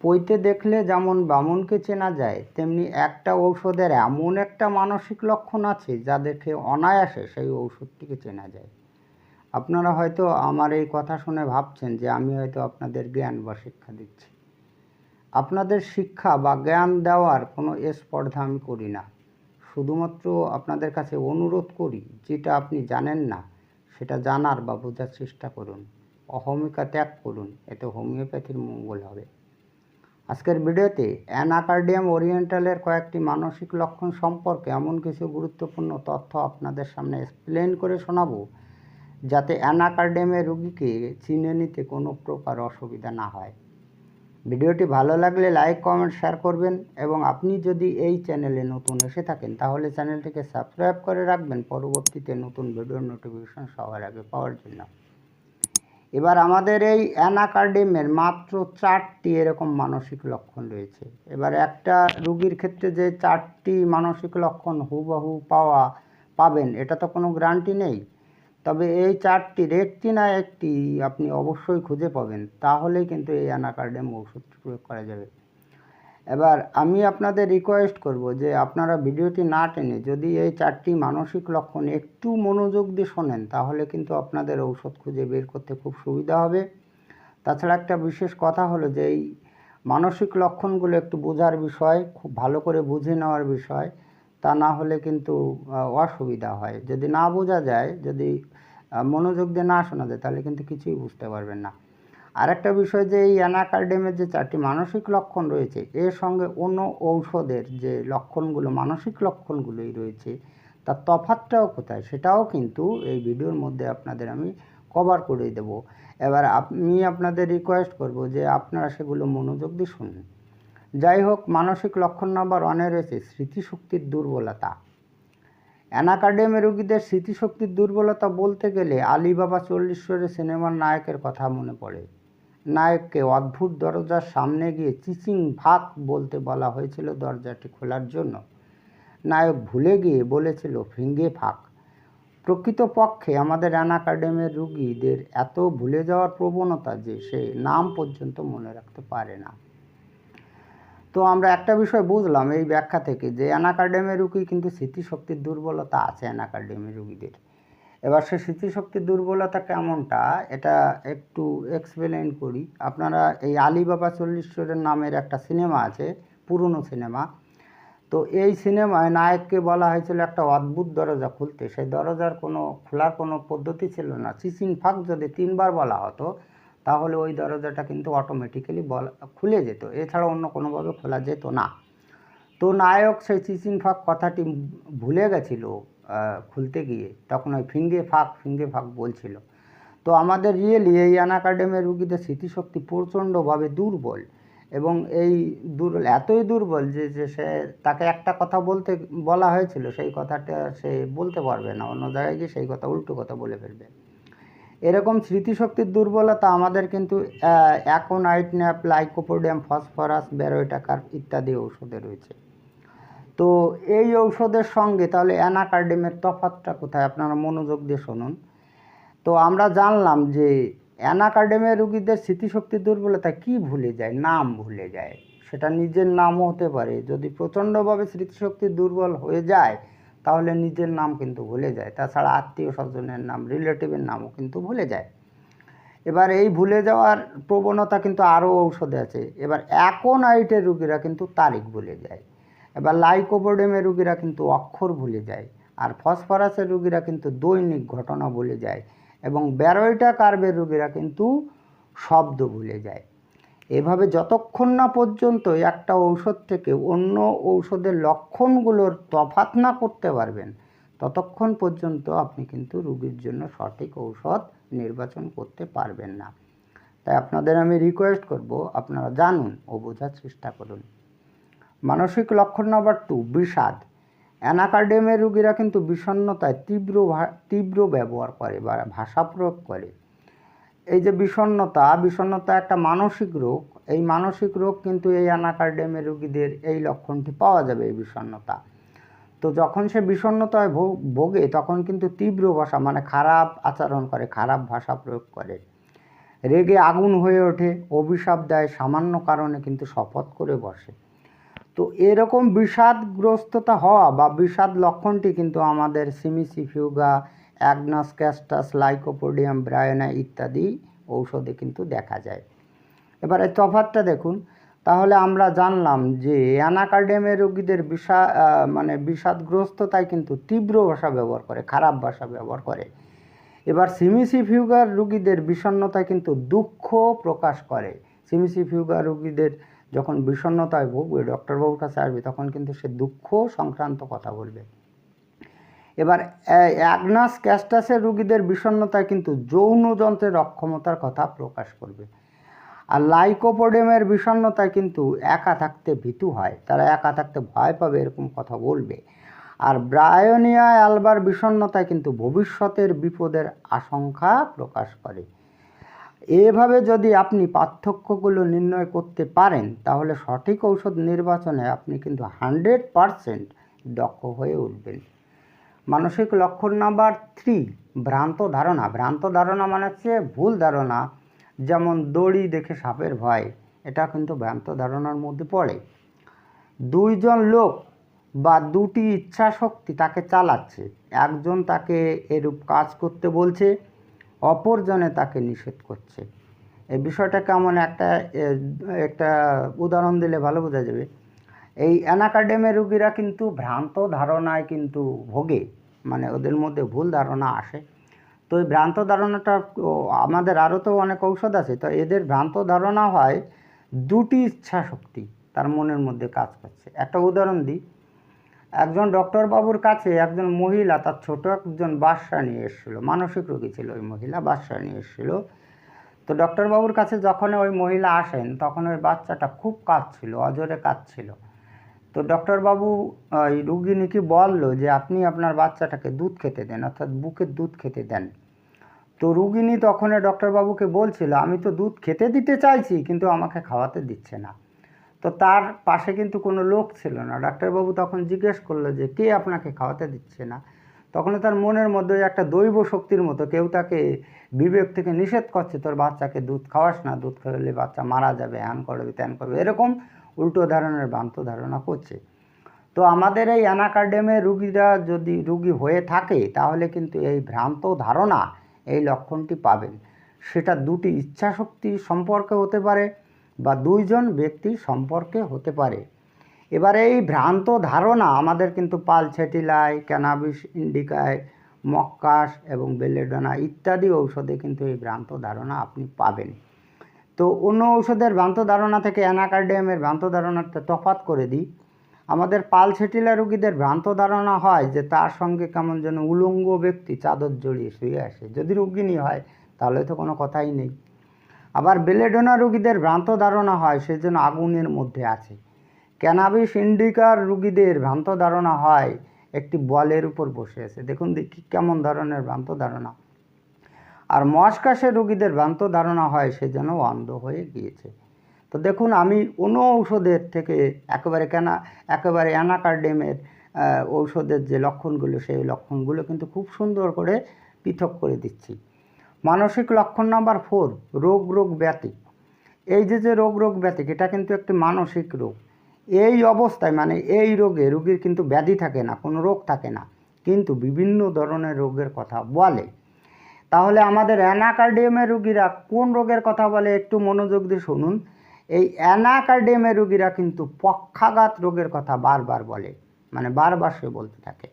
পইতে দেখলে যেমন বামুনকে চেনা যায়, তেমনি একটা ঔষধের এমন একটা মানসিক লক্ষণ আছে যা দেখে অনায়াসে সেই ঔষধটিকে চেনা যায়। আপনারা হয়তো আমার এই কথা শুনে ভাবছেন যে আমি হয়তো আপনাদের জ্ঞান বা শিক্ষা দিচ্ছি। আপনাদের শিক্ষা বা জ্ঞান দেওয়ার কোনো স্পর্ধা আমি করি না। শুধুমাত্র আপনাদের কাছে অনুরোধ করি, যেটা আপনি জানেন না, সেটা জানার বা বোঝার চেষ্টা করুন। অহমিকা ত্যাগ করুন, এতে হোমিওপ্যাথির মঙ্গল হবে। আজকের ভিডিওতে অ্যানাকার্ডিয়াম ওরিয়েন্টালের কয়েকটি মানসিক লক্ষণ সম্পর্কে এমন কিছু গুরুত্বপূর্ণ তথ্য আপনাদের সামনে এক্সপ্লেন করে শোনাব, যাতে অ্যানাকার্ডিয়ামের রুগীকে চিনে নিতে কোনো প্রকার অসুবিধা না হয়। ভিডিওটি ভালো লাগলে লাইক, কমেন্ট শেয়ার করবেন এবং আপনি যদি এই চ্যানেলে নতুন এসে থাকেন, তাহলে চ্যানেলটিকে সাবস্ক্রাইব করে রাখবেন। পরবর্তীতে নতুন ভিডিওর নোটিফিকেশন সবার আগে পাওয়ার জন্য। এবার আমাদের এই অ্যানাকার্ডেমের মাত্র চারটি এরকম মানসিক লক্ষণ রয়েছে। এবার একটা রুগীর ক্ষেত্রে যে চারটি মানসিক লক্ষণ হুবহু পাওয়া, পাবেন, এটা তো কোনো গ্যারান্টি নেই। তবে এই চারটির একটি না একটি আপনি অবশ্যই খুঁজে পাবেন, তাহলেই কিন্তু এই অ্যানাকার্ডেম ওষুধটি প্রয়োগ করা যাবে। এবার আমি আপনাদের রিকোয়েস্ট করব যে আপনারা ভিডিওটি না টেনে যদি এই চারটি মানসিক লক্ষণ একটু মনোযোগ দিয়ে শোনেন, তাহলে কিন্তু আপনাদের ঔষধ খুঁজে বের করতে খুব সুবিধা হবে। তাছাড়া একটা বিশেষ কথা হলো যে এই মানসিক লক্ষণগুলো একটু বোঝার বিষয়, খুব ভালো করে বুঝে নেওয়ার বিষয়, তা না হলে কিন্তু অসুবিধা হয়। যদি না বোঝা যায়, যদি মনোযোগ দিয়ে না শোনা যায়, তাহলে কিন্তু কিছুই বুঝতে পারবেন না। আরেকটা বিষয় যে এই অ্যানাকার্ডেমের যে চারটি মানসিক লক্ষণ রয়েছে, এর সঙ্গে অন্য ঔষধের যে লক্ষণগুলো, মানসিক লক্ষণগুলোই রয়েছে, তার তফাতটাও কোথায় সেটাও কিন্তু এই ভিডিওর মধ্যে আপনাদের আমি কভার করে দেব। এবার আমি আপনাদের রিকোয়েস্ট করব যে আপনারা সেগুলো মনোযোগ দিয়ে শুনুন। যাই হোক, মানসিক লক্ষণ নাম্বার ওয়ানে রয়েছে স্মৃতিশক্তির দুর্বলতা। অ্যানাকার্ডিয়ামে রোগীদের স্মৃতিশক্তির দুর্বলতা বলতে গেলে আলিবাবা চল্লিশরের সিনেমার নায়কের কথা মনে পড়ে। নায়ককে অদ্ভুত দরজার সামনে গিয়ে চিচিং ভাগ বলতে বলা হয়েছিল দরজাটি খোলার জন্য। নায়ক ভুলে গিয়ে বলেছিল, ফিঙ্গে ফাঁক। প্রকৃতপক্ষে আমাদের অ্যানাকার্ডেমের রুগীদের এত ভুলে যাওয়ার প্রবণতা যে সে নাম পর্যন্ত মনে রাখতে পারে না। তো আমরা একটা বিষয় বুঝলাম এই ব্যাখ্যা থেকে যে অ্যানাকার্ডেমের রুগী কিন্তু স্মৃতিশক্তির দুর্বলতা আছে অ্যানাকার্ডেমের রুগীদের। এবার সে স্মৃতিশক্তির দুর্বলতা কেমনটা, এটা একটু এক্সপ্লেন করি। আপনারা এই আলিবাবা চল্লিশ্বরের নামের একটা সিনেমা আছে, পুরনো সিনেমা। তো এই সিনেমায় নায়ককে বলা হয়েছিল একটা অদ্ভুত দরজা খুলতে। সেই দরজার কোনো, খোলার কোনো পদ্ধতি ছিল না। চিচিং ফাঁক যদি তিনবার বলা হতো, তাহলে ওই দরজাটা কিন্তু অটোমেটিক্যালি বলা, খুলে যেত। এছাড়া অন্য কোনোভাবে খোলা যেত না। তো নায়ক সেই চিচিং ফাঁক কথাটি ভুলে গেছিল। খুলতে গিয়ে, তখন ওই ফিঙ্গে ফাঁক ফিঙ্গে ফাঁক বলছিল। তো আমাদের রিয়েলি এই অ্যানাকার্ডেমের রুগীদের স্মৃতিশক্তি প্রচণ্ডভাবে দুর্বল এবং এই দুর্বল, এতই দুর্বল যে যে সে তাকে একটা কথা বলতে, বলা হয়েছিল, সেই কথাটা সে বলতে পারবে না, অন্য জায়গায় গিয়ে সেই কথা, উল্টো কথা বলে ফেলবে। এরকম স্মৃতিশক্তির দুর্বলতা আমাদের কিন্তু অ্যাকোনাইট ন্যাপ, লাইকোপোডিয়াম, ফসফরাস ব্যারোটাকার ইত্যাদি ঔষধে রয়েছে। তো এই ঔষধের সঙ্গে তাহলে অ্যানাকার্ডেমের তফাৎটা কোথায়? আপনারা মনোযোগ দিয়ে শুনুন। তো আমরা জানলাম যে অ্যানাকার্ডেমের রুগীদের স্মৃতিশক্তি দুর্বলতা কি ভুলে যায়, নাম ভুলে যায়? সেটা নিজের নামও হতে পারে। যদি প্রচণ্ডভাবে স্মৃতিশক্তি দুর্বল হয়ে যায়, তাহলে নিজের নাম কিন্তু ভুলে যায়। তাছাড়া আত্মীয় স্বজনের নাম, রিলেটিভের নামও কিন্তু ভুলে যায়। এবার এই ভুলে যাওয়ার প্রবণতা কিন্তু আরও ঔষধে আছে। এবার অ্যাকোনাইটের রুগীরা কিন্তু তারিখ ভুলে যায়। এবার লাইকোবোডেমের রুগীরা কিন্তু অক্ষর ভুলে যায় আর ফসফরাসের রুগীরা কিন্তু দৈনিক ঘটনা ভুলে যায় এবং ব্যারোইটা কার্বের রুগীরা কিন্তু শব্দ ভুলে যায়। এভাবে যতক্ষণ না পর্যন্ত একটা ঔষধ থেকে অন্য ঔষধের লক্ষণগুলোর তফাৎ না করতে পারবেন, ততক্ষণ পর্যন্ত আপনি কিন্তু রুগীর জন্য সঠিক ঔষধ নির্বাচন করতে পারবেন না। তাই আপনাদের আমি রিকোয়েস্ট করব, আপনারা জানুন ও বোঝার চেষ্টা করুন। মানসিক লক্ষণ নাম্বার টু বিষাদ। অ্যানাকার্ডিয়ামের রুগীরা কিন্তু বিষণ্ণতায় তীব্র তীব্র ব্যবহার করে বা ভাষা প্রয়োগ করে। এই যে বিষণ্ণতা বিষণ্ণতা একটা মানসিক রোগ। এই মানসিক রোগ কিন্তু এই অ্যানাকার্ডিয়ামের রুগীদের এই লক্ষণটি পাওয়া যাবে, এই বিষণ্ণতা। তো যখন সে বিষণ্ণতায় ভো- ভোগে, তখন কিন্তু তীব্র ভাষা মানে খারাপ আচরণ করে, খারাপ ভাষা প্রয়োগ করে। রেগে আগুন হয়ে ওঠে, অভিশাপ দেয়, সামান্য কারণে কিন্তু শপথ করে বসে। তো এরকম বিষাদগ্রস্ততা হওয়া বা বিষাদ লক্ষণটি কিন্তু আমাদের Cimicifuga, Agnus, Castus, Lycopodium, Bryonia ইত্যাদি ঔষধে কিন্তু দেখা যায়। এবারে তফাতটা দেখুন। তাহলে আমরা জানলাম যে অ্যানাকার্ডেমের রোগীদের বিষা মানে বিষাদগ্রস্ততায় কিন্তু তীব্র ভাষা ব্যবহার করে, খারাপ ভাষা ব্যবহার করে। এবার সিমিসি ফিউগার রুগীদের বিষণ্ণতায় কিন্তু দুঃখ প্রকাশ করে। সিমিসি ফিউগার রুগীদের যখন বিষণ্ণতায় ভুগবে, ডক্টরবাবুর কাছে আসবে, তখন কিন্তু সে দুঃখ সংক্রান্ত কথা বলবে। এবার অ্যাগনাস ক্যাস্টাসের রুগীদের বিষণ্ণতায় কিন্তু যৌনযন্ত্রের অক্ষমতার কথা প্রকাশ করবে। আর লাইকোপোডেমের বিষণ্ণতায় কিন্তু একা থাকতে ভীতু হয়, তারা একা থাকতে ভয় পাবে এরকম কথা বলবে। আর ব্রায়োনিয়া অ্যালবার বিষণ্ণতায় কিন্তু ভবিষ্যতের বিপদের আশঙ্কা প্রকাশ করে। এভাবে যদি আপনি পার্থক্যগুলো নির্ণয় করতে পারেন, তাহলে সঠিক ঔষধ নির্বাচনে আপনি কিন্তু হান্ড্রেড পারসেন্ট দক্ষ হয়ে উঠবেন। মানসিক লক্ষণ নাম্বার থ্রি, ভ্রান্ত ধারণা। ভ্রান্ত ধারণা মানে হচ্ছে ভুল ধারণা, যেমন দড়ি দেখে সাপের ভয়, এটা কিন্তু ভ্রান্ত ধারণার মধ্যে পড়ে। দুইজন লোক বা দুটি ইচ্ছা শক্তি তাকে চালাচ্ছে। একজন তাকে এরূপ কাজ করতে বলছে অপরজনে তাকে নিষেধ করছে। এই বিষয়টা কেমন একটা একটা উদাহরণ দিলে ভালো বোঝা যাবে। এই অ্যানাকাডেমের রুগীরা কিন্তু ভ্রান্ত ধারণায় কিন্তু ভোগে মানে ওদের মধ্যে ভুল ধারণা আসে। তো এই ভ্রান্ত ধারণাটা আমাদের আরও তো অনেক ঔষধ আছে, তো এদের ভ্রান্ত ধারণা হয় দুটি ইচ্ছা শক্তি তার মনের মধ্যে কাজ করছে। একটা উদাহরণ দিই একজন ডক্টর বাবুর কাছে একজন মহিলা, তার ছোট একজন বাচ্চা নিয়ে এসেছিল, মানসিক রোগী ছিল ওই মহিলা বাচ্চা নিয়ে এসেছিল। তো ডক্টর বাবুর কাছে যখন ওই মহিলা আসেন, তখন ওই বাচ্চাটা খুব কাঁদছিল, অজরে কাঁদছিল। তো ডক্টরবাবু, ওই রুগিনীকে বলল যে, আপনি আপনার বাচ্চাটাকে দুধ খেতে দেন, অর্থাৎ বুকের দুধ খেতে দেন। তো রুগিনী তখন ডক্টরবাবুকে বলছিল, আমি তো দুধ খেতে দিতে চাইছি, কিন্তু আমাকে খাওয়াতে দিচ্ছে না। তো তার পাশে কিন্তু কোনো লোক ছিল না। ডাক্তারবাবু তখন জিজ্ঞেস করল যে, কে আপনাকে খাওয়াতে দিচ্ছে না? তখন তার মনের মধ্যে একটা দৈব শক্তির মতো কেউ তাকে বিবেক থেকে নিষেধ করছে, তোর বাচ্চাকে দুধ খাওয়াস না, দুধ খাওয়ালে বাচ্চা মারা যাবে হ্যান করবে, ত্যান করবে। এরকম উল্টো ধরনের ভ্রান্ত ধারণা করছে। তো আমাদের এই অ্যানাকার্ডেমের রুগীরা যদি রুগী হয়ে থাকে, তাহলে কিন্তু এই ভ্রান্ত ধারণা এই লক্ষণটি পাবেন। সেটা দুটি ইচ্ছাশক্তি সম্পর্কে হতে পারে বা দুইজন ব্যক্তি সম্পর্কে হতে পারে। এবারে এই ভ্রান্ত ধারণা আমাদের কিন্তু পাল পালছেটিলায় ক্যানাবিস ইন্ডিকায় মক্কাস এবং বেলেডোনা ইত্যাদি ঔষধে কিন্তু এই ভ্রান্ত ধারণা আপনি পাবেন। তো অন্য ঔষধের ভ্রান্ত ধারণা থেকে অ্যানাকার্ডিয়ামের ভ্রান্ত ধারণাটা তফাৎ করে দিই। আমাদের পালছেটিলা রুগীদের ভ্রান্ত ধারণা হয় যে তার সঙ্গে কেমন যেন উলঙ্গ ব্যক্তি চাদর জড়িয়ে শুয়ে আসে। যদি রুগিনী হয়, তাহলে তো কোনো কথাই নেই। আবার বেলেডোনা রুগীদের ভ্রান্ত ধারণা হয় সে যেন আগুনের মধ্যে আছে। ক্যানাবিস ইন্ডিকার রুগীদের ভ্রান্ত ধারণা হয়, একটি বলের উপর বসে আছে। দেখুন দেখি কেমন ধরনের ভ্রান্ত ধারণা। আর মস্কাসের রুগীদের ভ্রান্ত ধারণা হয়, সে যেন অন্ধ হয়ে গিয়েছে। তো দেখুন, আমি অন্য ঔষধের থেকে একেবারে কেনা একেবারে অ্যানাকার্ডেমের ঔষধের যে লক্ষণগুলো, সেই লক্ষণগুলো কিন্তু খুব সুন্দর করে পৃথক করে দিচ্ছি। মানসিক লক্ষণ নাম্বার ফোর, রোগ রোগ ব্যাধি এই যে যে রোগ রোগ ব্যাধি এটা কিন্তু একটি মানসিক রোগ। এই অবস্থায় মানে এই রোগে, রোগীর কিন্তু ব্যাধি থাকে না, কোনো রোগ থাকে না, কিন্তু বিভিন্ন ধরনের রোগের কথা বলে। তাহলে আমাদের অ্যানাকার্ডিয়ামের রুগীরা কোন রোগের কথা বলে, একটু মনোযোগ দিয়ে শুনুন। এই অ্যানাকার্ডিয়ামের রুগীরা কিন্তু পক্ষাঘাত রোগের কথা বারবার বলে মানে বারবার সে বলতে থাকে।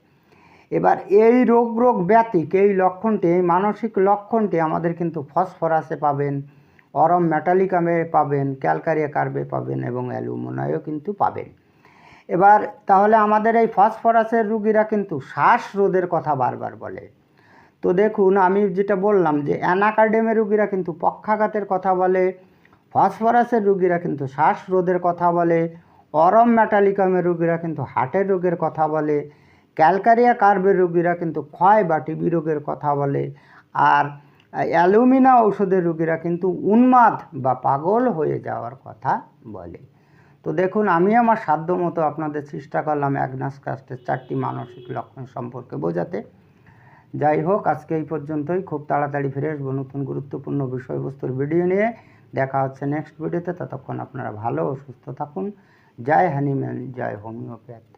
এবার এই রোগ রোগ ব্যতিক এই লক্ষণটি, এই মানসিক লক্ষণটি আমাদের কিন্তু ফসফরাসে পাবেন, অরম মেটালিকামে পাবেন, ক্যালকারিয়া কার্বে পাবেন এবং অ্যালুমিনায়ও কিন্তু পাবেন। এবার তাহলে আমাদের এই ফসফরাসের রুগীরা কিন্তু শ্বাসরোধের কথা বারবার বলে। তো দেখুন, আমি যেটা বললাম যে অ্যানাকার্ডেমের রুগীরা কিন্তু পক্ষাঘাতের কথা বলে, ফসফরাসের রুগীরা কিন্তু শ্বাসরোধের কথা বলে, অরম ম্যাটালিকামের রুগীরা কিন্তু হার্টের রোগের কথা বলে ক্যালকারিয়া কার্বের রোগীরা কিন্তু ক্ষয় বা টিবি রোগের কথা বলে। আর অ্যালুমিনা ঔষধের রুগীরা কিন্তু উন্মাদ বা পাগল হয়ে যাওয়ার কথা বলে। তো দেখুন, আমি আমার সাধ্য মতো আপনাদের চেষ্টা করলাম অ্যাগনাস কাস্টের চারটি মানসিক লক্ষণ সম্পর্কে বোঝাতে। যাই হোক, আজকে এই পর্যন্তই। খুব তাড়াতাড়ি ফিরে আসব নতুন গুরুত্বপূর্ণ বিষয়বস্তুর ভিডিও নিয়ে। দেখা হচ্ছে নেক্সট ভিডিওতে ততক্ষণ আপনারা ভালো ও সুস্থ থাকুন। জয় হ্যানিম্যান জয় হোমিওপ্যাথ।